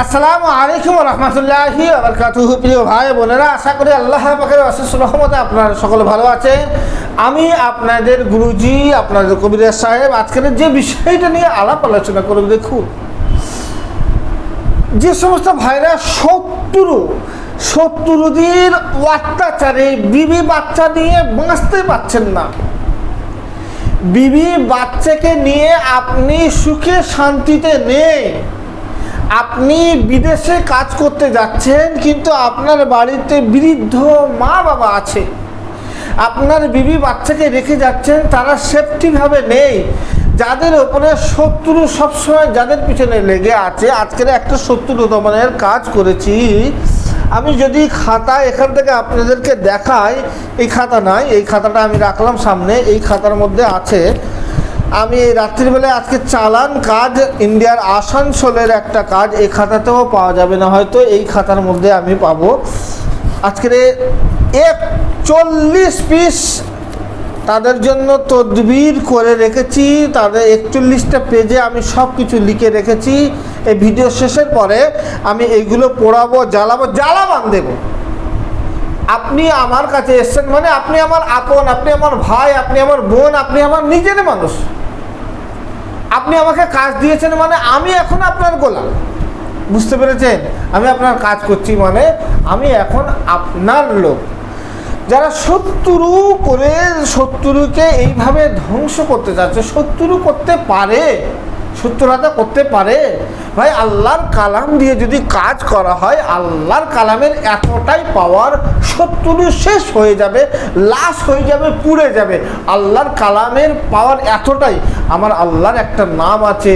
আসসালামু আলাইকুম রহমতুল্লাহি আবরকাতুহ প্রিয় ভাই বোনেরা, আশা করি আল্লাহ পাকের অশেষ রহমতে আপনারা সকলে ভালো আছেন। আমি আপনাদের গুরুজি, আপনাদের কবিরাজ সাহেব, আজকের যে বিষয়টা নিয়ে আলাপ আলোচনা করব, দেখুন। যে সমস্ত ভাইরা শত্রু, শত্রুদের অত্যাচারে বিবি বাচ্চা নিয়ে বাঁচতে পারছেন না। বিবি বাচ্চাকে নিয়ে আপনি সুখে শান্তিতে নেই। আপনি বিদেশে কাজ করতে যাচ্ছেন, কিন্তু আপনার বাড়িতে বৃদ্ধ মা বাবা আছে। আপনার বিবি বাচ্চাকে রেখে যাচ্ছেন, তারা সেফটিভাবে নেই। যাদের ওপরে শত্রু সবসময় যাদের পিছনে লেগে আছে, আজকের একটা শত্রু দমনের কাজ করেছি। আমি যদি খাতা এখান থেকে আপনাদেরকে দেখাই, এই খাতা নয় এই খাতাটা আমি রাখলাম সামনে, এই খাতার মধ্যে আছে। আমি রাত্রিবেলায় আজকে চালান কাজ, ইন্ডিয়ার আসানসোলের একটা কাজ এই খাতাতেও পাওয়া যাবে না, হয়তো এই খাতার মধ্যে আমি পাবো। আজকের এক চল্লিশ পিস তাদের জন্য তদবির করে রেখেছি, তাদের একচল্লিশটা পেজে আমি সব কিছু লিখে রেখেছি। এই ভিডিও শেষের পরে আমি এইগুলো পড়াবো, জ্বালাবো, জ্বালাবান দেবো। আপনি আমার কাছে এসছেন মানে আপনি আমার আপন, আপনি আমার ভাই, আপনি আমার বোন, আপনি আমার নিজের মানুষ। আপনি আমাকে কাজ দিয়েছেন মানে আমি এখন আপনার গোলাম। বুঝতে পেরেছেন? আমি আপনার কাজ করছি মানে আমি এখন আপনার লোক। যারা শত্রু করে শত্রুকে এইভাবে ধ্বংস করতে চাচ্ছে, শত্রু করতে পারে শত্রুতা করতে পারে? ভাই, আল্লাহর কালাম দিয়ে যদি কাজ করা হয়, আল্লাহর কালামের এতটাই পাওয়ার শত্রু শেষ হয়ে যাবে লাশ হয়ে যাবে, পুড়ে যাবে। আল্লাহর কালামের পাওয়ার এতটাই। আমার আল্লাহর একটা নাম আছে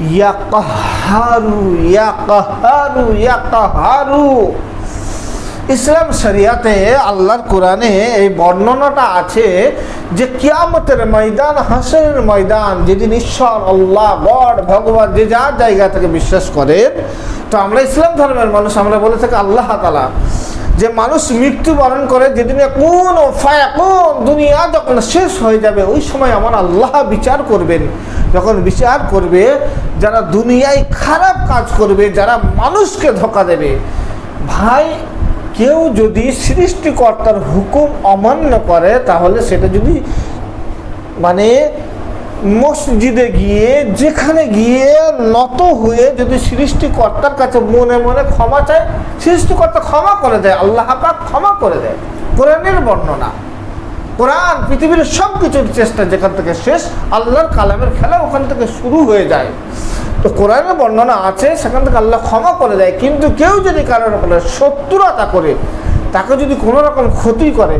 ইয়া কাহারু ইয়া কাহারু ইয়া কাহারু ইসলাম শরিয়াতে আল্লাহর কোরআনে এই বর্ণনাটা আছে যে কিয়ামতের ময়দান, হাসরের ময়দান, যেদিন ঈশ্বর, আল্লাহ, গড, ভগবান যে যার জায়গা থেকে বিশ্বাস করেন তো আমরা ইসলাম ধর্মের মানুষ, আমরা বলে থাকি আল্লাহ তালা যে মানুষ মৃত্যুবরণ করে, যেদিন কোন কোন দুনিয়া যখন শেষ হয়ে যাবে, ওই সময় আমার আল্লাহ বিচার করবেন। যখন বিচার করবে, যারা দুনিয়ায় খারাপ কাজ করবে, যারা মানুষকে ধোকা দেবে, ভাই কেউ যদি সৃষ্টিকর্তার হুকুম অমান্য করে, তাহলে সেটা যদি মানে মসজিদে গিয়ে, যেখানে গিয়ে নত হয়ে যদি সৃষ্টিকর্তার কাছে মনে মনে ক্ষমা চায়, সৃষ্টিকর্তা ক্ষমা করে দেয়, আল্লাহ পাক ক্ষমা করে দেয়। কোরআনের বর্ণনা। কোরআন, পৃথিবীর সব কিছুর চেষ্টা যেখান থেকে শেষ, আল্লাহর কালামের খেলা ওখান থেকে শুরু হয়ে যায়। তো কোরআনের বর্ণনা আছে, সেখান থেকে আল্লাহ ক্ষমা করে দেয়। কিন্তু কেউ যদি কারোর উপরে শত্রুতা করে, তাকে যদি কোনো রকম ক্ষতি করে,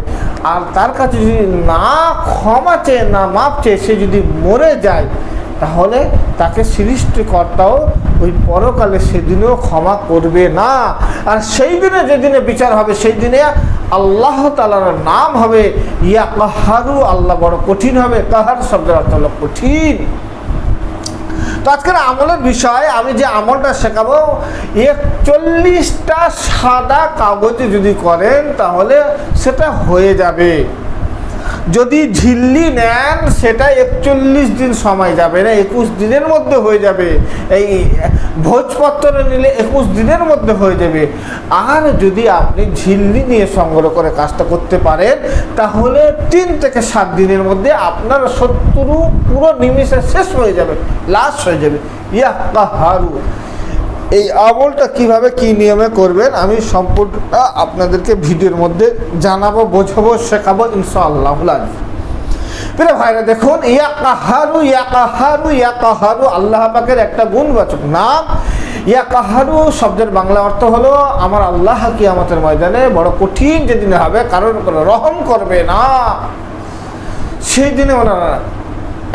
আর তার কাছে যদি না ক্ষমা চেয়ে, না মাপ চেয়ে সে যদি মরে যায়, তাহলে তাকে সৃষ্টিকর্তাও ওই পরকালে সেদিনেও ক্ষমা করবে না। আর সেই দিনে যেদিনে বিচার হবে, সেই দিনে আল্লাহ তালার নাম হবে ইয়া কাহারু আল্লাহ বড় কঠিন হবে, কাহার শব্দের অর্থ কঠিন। তো আজকের আমলের বিষয়ে, আমি যে আমলটা শেখাবো, একচল্লিশটা সাদা কাগজে যদি করেন, তাহলে সেটা হয়ে যাবে। যদি ঝিল্লি নেন, সেটা একচল্লিশ দিন সময় যাবে না, একুশ দিনের মধ্যে হয়ে যাবে। এই ভোজপত্র নিলে একুশ দিনের মধ্যে হয়ে যাবে। আর যদি আপনি ঝিল্লি নিয়ে সংগ্রহ করে কাজটা করতে পারেন, তাহলে তিন থেকে সাত দিনের মধ্যে আপনার শত্রু পুরো নিমিষে শেষ হয়ে যাবে, লাশ হয়ে যাবে। ইয়া কাহারু এই আমলটা কীভাবে, কি নিয়মে করবেন, আমি সম্পূর্ণটা আপনাদেরকে ভিডিওর মধ্যে জানাব, বোঝাবো, শেখাবো, ইনশাআল্লাহ প্রিয় ভাইরা, দেখুন ইয়া কাহারু ইয়া কাহারু ইয়া কাহারু আল্লাহ পাকের একটা গুণবাচক নাম। ইয়া কাহারু শব্দের বাংলা অর্থ হলো, আমার আল্লাহ কি আমাদের ময়দানে বড় কঠিন যেদিনে হবে কারণ রহম করবে না। সেই দিনে ওনারা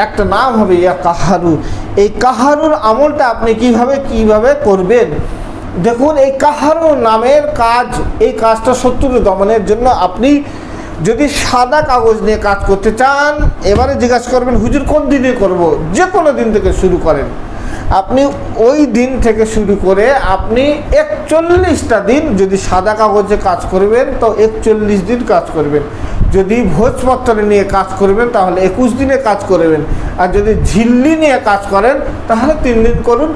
একটা নাম হবে ইয়া কাহারু এই কাহারুর আমলটা আপনি কীভাবে কীভাবে করবেন? দেখুন, এই কাহারু নামের কাজ, এই কাজটা শত্রু দমনের জন্য আপনি যদি সাদা কাগজ নিয়ে কাজ করতে চান, এবারে জিজ্ঞাসা করবেন, হুজুর, কোন দিনে করব? যে কোনো দিন থেকে শুরু করেন। আপনি ওই দিন থেকে শুরু করে আপনি একচল্লিশটা দিন যদি সাদা কাগজে কাজ করবেন, তো একচল্লিশ দিন কাজ করবেন। যদি ভোজপত্র নিয়ে কাজ করবেন, তাহলে একুশ দিনে কাজ করবেন। আর যদি ঝিল্লি নিয়ে কাজ করেন, তাহলে তিন দিন করুন।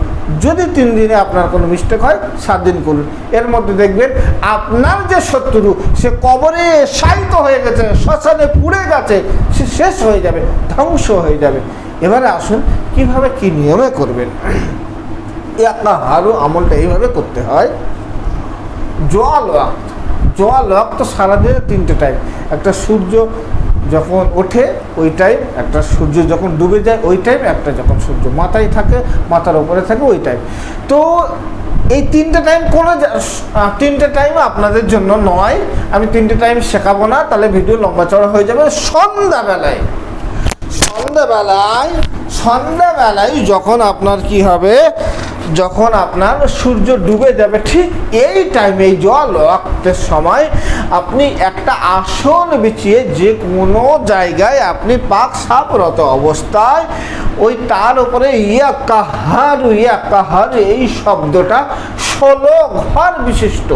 যদি তিন দিনে আপনার কোনো মিস্টেক হয়, সাত দিন করুন। এর মধ্যে দেখবেন, আপনার যে শত্রু, সে কবরে শায়িত হয়ে গেছে, শ্মশানে পুড়ে গেছে, সে শেষ হয়ে যাবে, ধ্বংস হয়ে যাবে। এবারে আসুন, কীভাবে কি নিয়মে করবেন? এই আপনার হারু আমলটা এইভাবে করতে হয়, জল জল ওয়াক্ত সারাদিনে তিনটে টাইম একটা সূর্য যখন ওঠে, ওই টাইম একটা সূর্য যখন ডুবে যায়, ওই টাইম একটা যখন সূর্য মাথায় থাকে, মাথার ওপরে থাকে, ওই টাইম তো এই তিনটে টাইম কোনো তিনটে টাইম আপনাদের জন্য নয়। আমি তিনটে টাইম শেখাবো না, তাহলে ভিডিও লম্বা চড়া হয়ে যাবে। সন্ধ্যাবেলায় সন্ধ্যাবেলায় সন্ধ্যাবেলায় যখন আপনার কি হবে যখন আপনার সূর্য ডুবে যাবে, ঠিক এই টাইমে জল রক্তের সময় আপনি একটা আসন বিছিয়ে যে কোনো জায়গায় আপনি পাক সাপরত অবস্থায় ওই তার উপরে ইয়া কাহার ইয়া কাহার এই শব্দটা ষোলো ঘর বিশিষ্ট।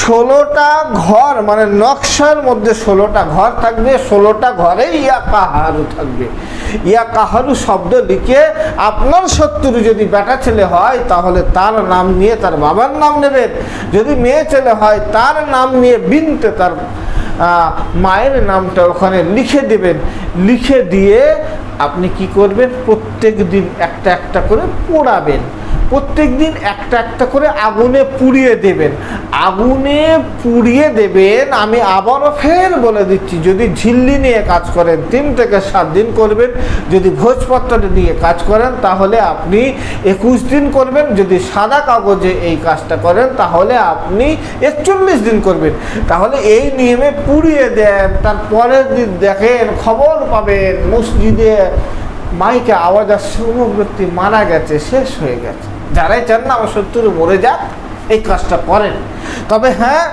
ষোলোটা ঘর মানে নকশার মধ্যে ষোলোটা ঘর থাকবে, ষোলোটা ঘরে ইয়া কাহারু থাকবে। ইয়া কাহারু শব্দ লিখে আপনার শত্রু যদি বেটা ছেলে হয়, তাহলে তার নাম নিয়ে তার বাবার নাম নেবেন। যদি মেয়ে ছেলে হয়, তার নাম নিয়ে বিনতে তার মায়ের নামটা ওখানে লিখে দেবেন। লিখে দিয়ে আপনি কি করবেন? প্রত্যেক দিন একটা একটা করে পোড়াবেন। প্রত্যেক দিন একটা একটা করে আগুনে পুড়িয়ে দেবেন। আগুনে পুড়িয়ে দেবেন, আমি আবারও ফের বলে দিচ্ছি, যদি ঝিল্লি নিয়ে কাজ করেন, তিন থেকে সাত দিন করবেন, যদি ভোজপত্র নিয়ে কাজ করেন, তাহলে আপনি একুশ দিন করবেন, যদি সাদা কাগজে এই কাজটা করেন, তাহলে আপনি একচল্লিশ দিন করবেন। তাহলে এই নিয়মে পুড়িয়ে দেন, তারপরের দিন দেখেন, খবর পাবেন, মসজিদে মাইকে আওয়াজ আসছে ব্যক্তি মারা গেছে, শেষ হয়ে গেছে। যারাই চান না, আমার শত্রু মরে যাক, এই কাজটা করেন। তবে হ্যাঁ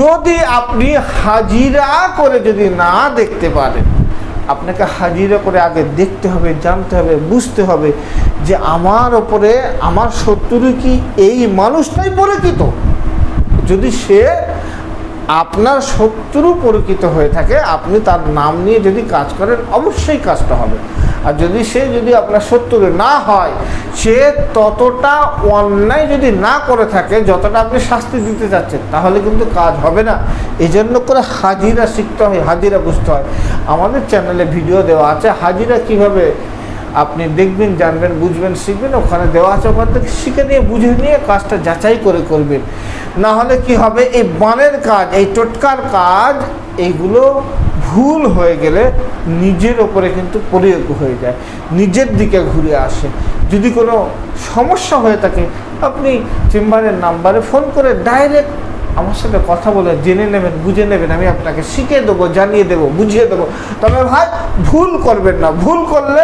যদি আপনি হাজিরা করে যদি না দেখতে পারেন, আপনাকে হাজিরা করে আগে দেখতে হবে, জানতে হবে, বুঝতে হবে যে আমার ওপরে, আমার শত্রু কি এই মানুষটাই পরিচিত? যদি সে আপনার শত্রু পরিচিত হয়ে থাকে, আপনি তার নাম নিয়ে যদি কাজ করেন, অবশ্যই কাজটা হবে। আর যদি সে যদি আপনার শত্রু না হয়, সে ততটা অন্যায় যদি না করে থাকে, যতটা আপনি শাস্তি দিতে চাচ্ছেন, তাহলে কিন্তু কাজ হবে না। এই জন্য করে হাজিরা শিখতে হয়, হাজিরা বুঝতে হয়। আমাদের চ্যানেলে ভিডিও দেওয়া আছে, হাজিরা কীভাবে আপনি দেখবেন, জানবেন, বুঝবেন, শিখবেন, ওখানে দেওয়া আছে, ওখান থেকে শিখে নিয়ে, বুঝে নিয়ে কাজটা যাচাই করে করবেন। না হলে কি হবে, এই বানের কাজ, এই টোটকার কাজ, এইগুলো ভুল হয়ে গেলে নিজের ওপরে কিন্তু প্রয়োগ হয়ে যায়, নিজের দিকে ঘুরে আসে। যদি কোনো সমস্যা হয়ে থাকে, আপনি চেম্বারের নাম্বারে ফোন করে ডাইরেক্ট আমার সাথে কথা বলে জেনে নেবেন, বুঝে নেবেন, আমি আপনাকে শিখিয়ে দেবো, জানিয়ে দেবো, বুঝিয়ে দেবো। তবে ভাই, ভুল করবেন না, ভুল করলে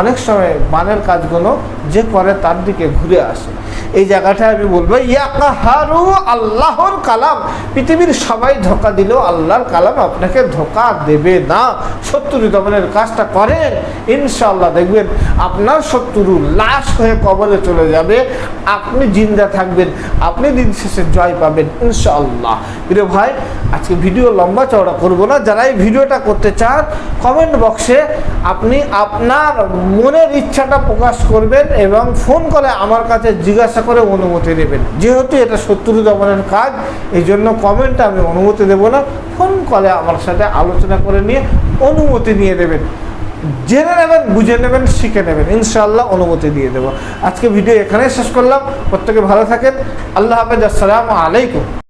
অনেক সময় বানের কাজগুলো যে করে তার দিকে ঘুরে আসে। এই জায়গাটায় আমি বলব, ইয়াকাহারু আল্লাহর কালাম। পৃথিবীর সবাই ধোকা দিলেও আল্লাহর কালাম আপনাকে ধোকা দেবে না। শত্রু দমনের কাজটা করেন ইনশাল্লাহ দেখবেন আপনার শত্রু লাশ হয়ে কবলে চলে যাবে, আপনি জিন্দা থাকবেন, আপনি দিন শেষে জয় পাবেন, ইনশাআল্লাহ। প্রিয় ভাই, আজকে ভিডিও লম্বা চওড়া করব না। যারা এই ভিডিওটা করতে চান কমেন্ট বক্সে আপনি আপনার মনের ইচ্ছাটা প্রকাশ করবেন এবং ফোন করে আমার কাছে জিজ্ঞাসা করে অনুমতি নেবেন। যেহেতু এটা শত্রু দমনের কাজ, এই জন্য কমেন্টে আমি অনুমতি দেব না। ফোন কলে আমার সাথে আলোচনা করে নিয়ে অনুমতি নিয়ে দেবেন জেনে নেবেন, বুঝে নেবেন, শিখে নেবেন। ইনশাআল্লাহ অনুমতি দিয়ে দেবো। আজকে ভিডিও এখানেই শেষ করলাম। প্রত্যেকে ভালো থাকেন। আল্লাহ হাফেজ। আসসালামু আলাইকুম।